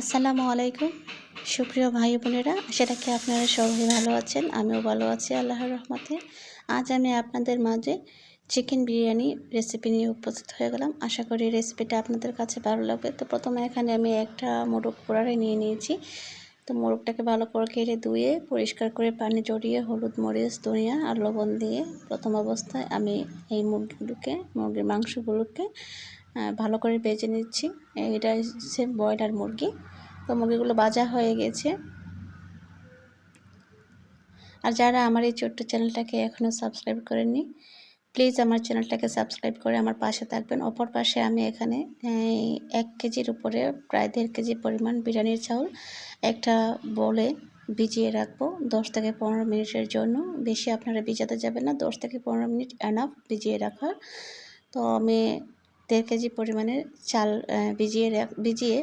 আসসালামু আলাইকুম। সুপ্রিয় ভাই বোনেরা সেটা কি আপনারা সবাই ভালো আছেন, আমিও ভালো আছি আল্লাহর রহমতে। আজ আমি আপনাদের মাঝে চিকেন বিরিয়ানি রেসিপি নিয়ে উপস্থিত হয়ে গেলাম। আশা করি রেসিপিটা আপনাদের কাছে ভালো লাগবে। তো প্রথমে এখানে আমি একটা মোরগ পোড়ারে নিয়ে নিয়েছি। তো মোরগটাকে ভালো করে কেটে ধুয়ে, পরিষ্কার করে পানি জড়িয়ে, হলুদ, মরিচ, ধনিয়া আর লবণ দিয়ে প্রথম অবস্থায় আমি এই মুরগিগুলোকে, মুরগির মাংসগুলোকে ভালো করে বেজে নিচ্ছি। এটা হচ্ছে ব্রয়লার মুরগি। তো মুরগিগুলো বাজা হয়ে গেছে। আর যারা আমার এই ছোট্ট চ্যানেলটাকে এখনও সাবস্ক্রাইব করেননি, প্লিজ আমার চ্যানেলটাকে সাবস্ক্রাইব করে আমার পাশে থাকবেন। অপর পাশে আমি এখানে এক কেজির উপরে, প্রায় দেড় কেজি পরিমাণ বিরিয়ানির চাউল একটা বলে ভিজিয়ে রাখব। দশ থেকে পনেরো মিনিটের জন্য। বেশি আপনারা ভিজাতে যাবেন না। দশ থেকে পনেরো মিনিট এনাফ ভিজিয়ে রাখার। তো আমি দেড় কেজি পরিমাণের চাল ভিজিয়ে ভিজিয়ে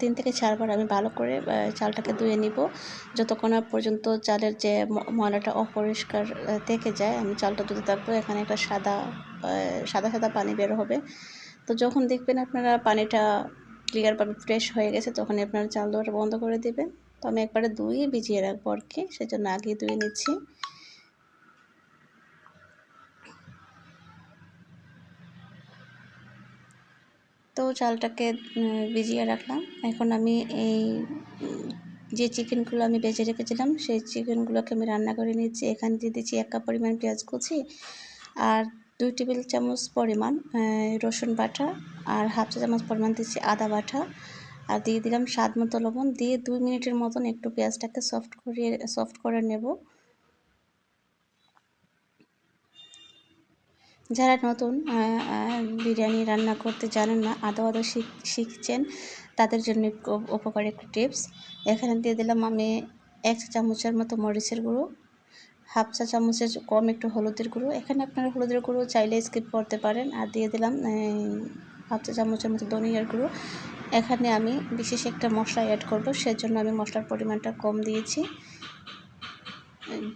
তিন থেকে চারবার আমি ভালো করে চালটাকে ধুয়ে নিব। যতক্ষণ পর্যন্ত চালের যে ময়লাটা অপরিষ্কার থেকে যায়, আমি চালটা ধুতে থাকব। এখানে একটা সাদা সাদা সাদা পানি বের হবে। তো যখন দেখবেন আপনারা পানিটা ক্লিয়ারভাবে ফ্রেশ হয়ে গেছে তখন আপনারা চাল ধোয়াটা বন্ধ করে দেবেন। তো আমি একবারে ধুয়ে ভিজিয়ে রাখব আর কি, সেজন্য আগে ধুয়ে নিচ্ছি। তো চালটাকে ভিজিয়ে রাখলাম। এখন আমি এই যে চিকেনগুলো আমি বেজে রেখেছিলাম, সেই চিকেনগুলোকে আমি রান্না করে নিচ্ছি। এখানে দিয়ে দিচ্ছি এক কাপ পরিমাণ পেঁয়াজ কুচি আর দুই টেবিল চামচ পরিমাণ রসুন বাটা আর হাফ চা চামচ পরিমাণ দিচ্ছি আদা বাটা। আর দিয়ে দিলাম স্বাদ মতো লবণ। দিয়ে দুই মিনিটের মতন একটু পেঁয়াজটাকে সফট করিয়ে সফট করে নেব। যারা নতুন বিরিয়ানি রান্না করতে জানেন না, আদা আদা শিখছেন, তাদের জন্য উপকারী একটি টিপস। এখানে দিয়ে দিলাম আমি এক চামচের মতো মরিচের গুঁড়ো, হাফ চা চামচের কম একটু হলুদের গুঁড়ো। এখানে আপনারা হলুদের গুঁড়ো চাইলে স্কিপ করতে পারেন। আর দিয়ে দিলাম হাফ চা চামচের মতো ধনিয়ার গুঁড়ো। এখানে আমি বিশেষ একটা মশলা অ্যাড করব, সেজন্য আমি মশলার পরিমাণটা কম দিয়েছি।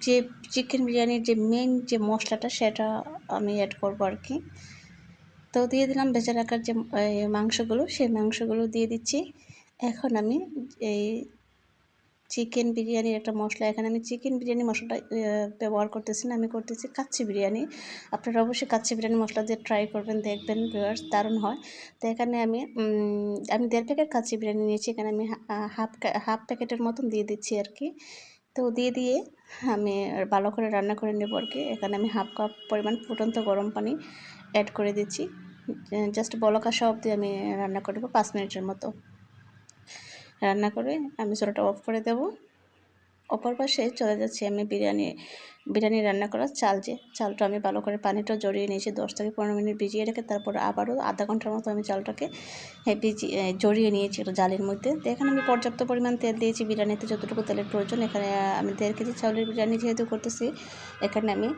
যে চিকেন বিরিয়ানির যে মেন যে মশলাটা, সেটা আমি অ্যাড করব আর কি। তো দিয়ে দিলাম ভেজে রাখার যে মাংসগুলো, সেই মাংসগুলো দিয়ে দিচ্ছি। এখন আমি এই চিকেন বিরিয়ানির একটা মশলা। এখানে আমি চিকেন বিরিয়ানি মশলাটা ব্যবহার করতেছি না, আমি করতেছি কাচ্চি বিরিয়ানি। আপনারা অবশ্যই কাচ্চি বিরিয়ানি মশলা দিয়ে ট্রাই করবেন, দেখবেন ভিউয়ার্স দারুণ হয়। তো এখানে আমি আমি দেড় প্যাকেট কাচ্চি বিরিয়ানি নিয়েছি। এখানে আমি হাফ হাফ প্যাকেটের মতন দিয়ে দিচ্ছি আর কি। তো দিয়ে দিয়ে আমি ভালো করে রান্না করে নেব আর কি। এখানে আমি হাফ কাপ পরিমাণ ফুটন্ত গরম পানি অ্যাড করে দিচ্ছি। জাস্ট বলকা সব দিয়ে আমি রান্না করে দেবো পাঁচ মিনিটের মতো। রান্না করে আমি চুলাটা অফ করে দেব। অপর পাশে চলে যাচ্ছি আমি বিরিয়ানি বিরিয়ানি রান্না করার চাল যে, চালটা আমি ভালো করে পানিটা জড়িয়ে নিয়েছি, দশ থেকে পনেরো মিনিট ভিজিয়ে রেখে তারপর আবারও আধা ঘণ্টার মতো আমি চালটাকে ভিজিয়ে জড়িয়ে নিয়েছি একটু জালের মধ্যে। তো এখানে আমি পর্যাপ্ত পরিমাণ তেল দিয়েছি বিরিয়ানিতে, যতটুকু তেলের প্রয়োজন। এখানে আমি দেড় কেজি চাউলের বিরিয়ানি যেহেতু করতেছি, এখানে আমি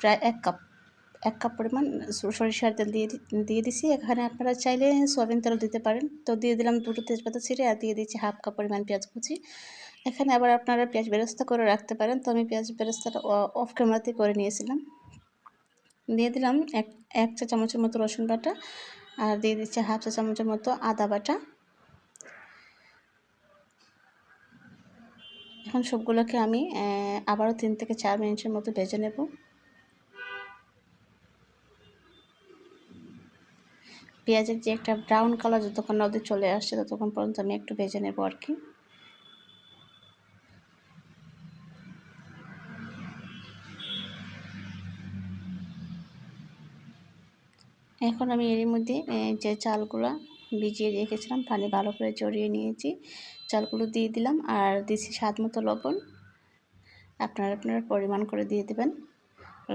প্রায় এক কাপ এক কাপ পরিমাণ সরিষার তেল দিয়ে দিয়ে দিছি। এখানে আপনারা চাইলে সোয়াবিন তেল দিতে পারেন। তো দিয়ে দিলাম দুটো তেজপাতা ছিঁড়ে আর দিয়ে দিচ্ছি হাফ কাপ পরিমাণ পেঁয়াজ কুচি। এখানে আবার আপনারা পেঁয়াজ বেরস্তা করে রাখতে পারেন। তো আমি পেঁয়াজ বেরস্তাটা অফ ক্যামেরাতে করে নিয়েছিলাম। দিয়ে দিলাম এক এক চা চামচের মতো রসুন বাটা আর দিয়ে দিচ্ছি হাফ চা চামচের মতো আদা বাটা। এখন সবগুলোকে আমি আবারও তিন থেকে চার মিনিটের মতো ভেজে নেব। পেঁয়াজের যে একটা ব্রাউন কালার যতক্ষণ নদী চলে আসছে ততক্ষণ পর্যন্ত আমি একটু ভেজে নেব আর কি। এখন আমি এর মধ্যে যে চালগুলো ভিজিয়ে রেখেছিলাম পানি ভালো করে জড়িয়ে নিয়েছি। চালগুলো দিয়ে দিলাম আর দিছি স্বাদ মতো লবণ। আপনারা, আপনার পরিমাণ করে দিয়ে দেবেন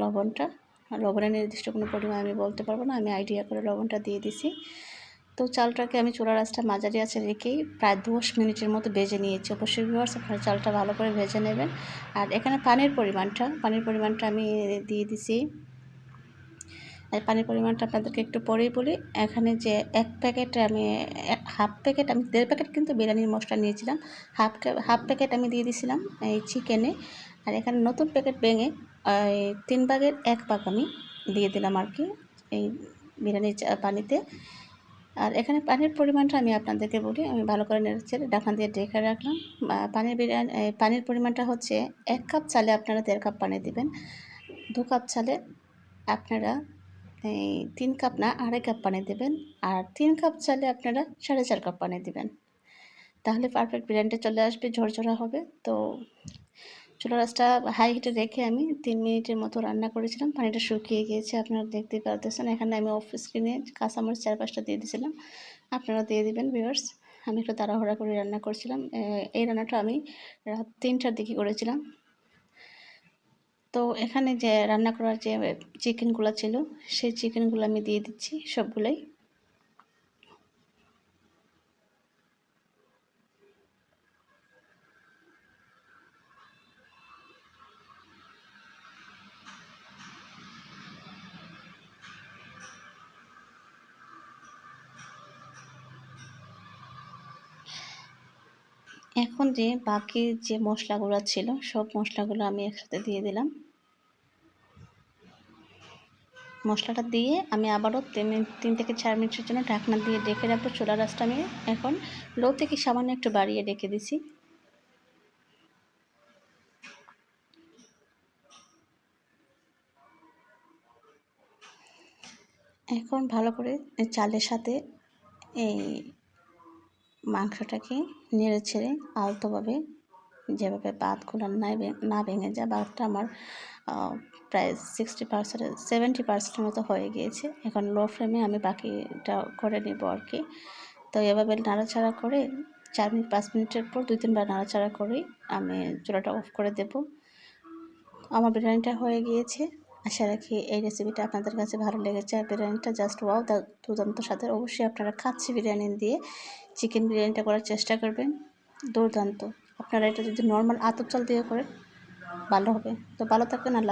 লবণটা। লবণের নির্দিষ্ট কোনো পরিমাণ আমি বলতে পারব না, আমি আইডিয়া করে লবণটা দিয়ে দিছি। তো চালটাকে আমি চুলা রাসটা মাঝারি আছে রেখেই প্রায় দশ মিনিটের মতো ভেজে নিয়েছি। অবশ্যই ভিউয়ার্স আপনারা চালটা ভালো করে ভেজে নেবেন। আর এখানে পানির পরিমাণটা পানির পরিমাণটা আমি দিয়ে দিছি পানির পরিমাণটা আপনাদেরকে একটু পরেই বলি। এখানে যে এক প্যাকেট আমি হাফ প্যাকেট আমি, দেড় প্যাকেট কিন্তু বিরিয়ানির মশলা নিয়েছিলাম। হাফ হাফ প্যাকেট আমি দিয়ে দিয়েছিলাম এই চিকেনে। আর এখানে নতুন প্যাকেট ভেঙে তিন ভাগের এক ভাগ আমি দিয়ে দিলাম আর কি এই বিরিয়ানির পানিতে। আর এখানে পানির পরিমাণটা আমি আপনাদেরকে বলি, আমি ভালো করে নেড়েছে ঢাকনা দিয়ে ঢেকে রাখলাম। পানির বিরিয়ানি পানির পরিমাণটা হচ্ছে এক কাপ চালে আপনারা দেড় কাপ পানি দিবেন। দু কাপ চালে আপনারা এই তিন কাপ না, আড়াই কাপ পানি দেবেন। আর তিন কাপ চালে আপনারা সাড়ে চার কাপ পানি দেবেন। তাহলে পারফেক্ট বিরিয়ানিটা চলে আসবে, ঝরঝরা হবে। তো চুলা রাসটা হাই হিটে রেখে আমি তিন মিনিটের মতো রান্না করেছিলাম। পানিটা শুকিয়ে গিয়েছে, আপনারা দেখতেই পারতেছেন। এখানে আমি অফ স্ক্রিনে কাঁচামরিচ চার পাঁচটা দিয়ে দিয়েছিলাম। আপনারা দিয়ে দিবেন ভিউয়ার্স আমি একটু তাড়াহুড়া করে রান্না করছিলাম। এই রান্নাটা আমি রাত তিনটার দিকে করেছিলাম। তো এখানে যে রান্না করার যে চিকেনগুলো ছিল সেই চিকেনগুলো আমি দিয়ে দিচ্ছি সবগুলোই। এখন যে বাকি যে মশলাগুলো ছিল, সব মশলাগুলো আমি একসাথে দিয়ে দিলাম। মশলাটা দিয়ে আমি আবারও তিন থেকে চার মিনিটের জন্য ঢাকনা দিয়ে ডেকে রাখব চোলা রাসটা আমি এখন লো থেকে সামান্য একটু বাড়িয়ে ডেকে দিছি। এখন ভালো করে চালের সাথে এই মাংসটাকে নেড়ে ছেড়ে আলতোভাবে যেভাবে বাতগুলো না ভেঙে যায় বাতটা আমার প্রায় সিক্সটি পার্সেন্ট সেভেন্টি পার্সেন্টের মতো হয়ে গিয়েছে। এখন লো ফ্লেমে আমি বাকিটা করে নেব আর কি। তো এভাবে নাড়াচাড়া করে চার মিনিট, পাঁচ মিনিটের পর দুই তিনবার নাড়াচাড়া করেই আমি চুলাটা অফ করে দেব। আমার বিরিয়ানিটা হয়ে গিয়েছে। আশা রাখি এই রেসিপিটা আপনাদের কাছে ভালো লেগেছে। আর বিরিয়ানিটা জাস্ট ওয়াও দুর্দান্ত সাথে অবশ্যই আপনারা খাচ্ছি বিরিয়ানি দিয়ে। চিকেন বিরিয়ানিটা করার চেষ্টা করবেন। দুর্দান্ত। আপনারা এটা যদি নর্মাল আতর চাল দিয়ে করেন, ভালো হবে। তো ভালো থাকবেন, আল্লাহ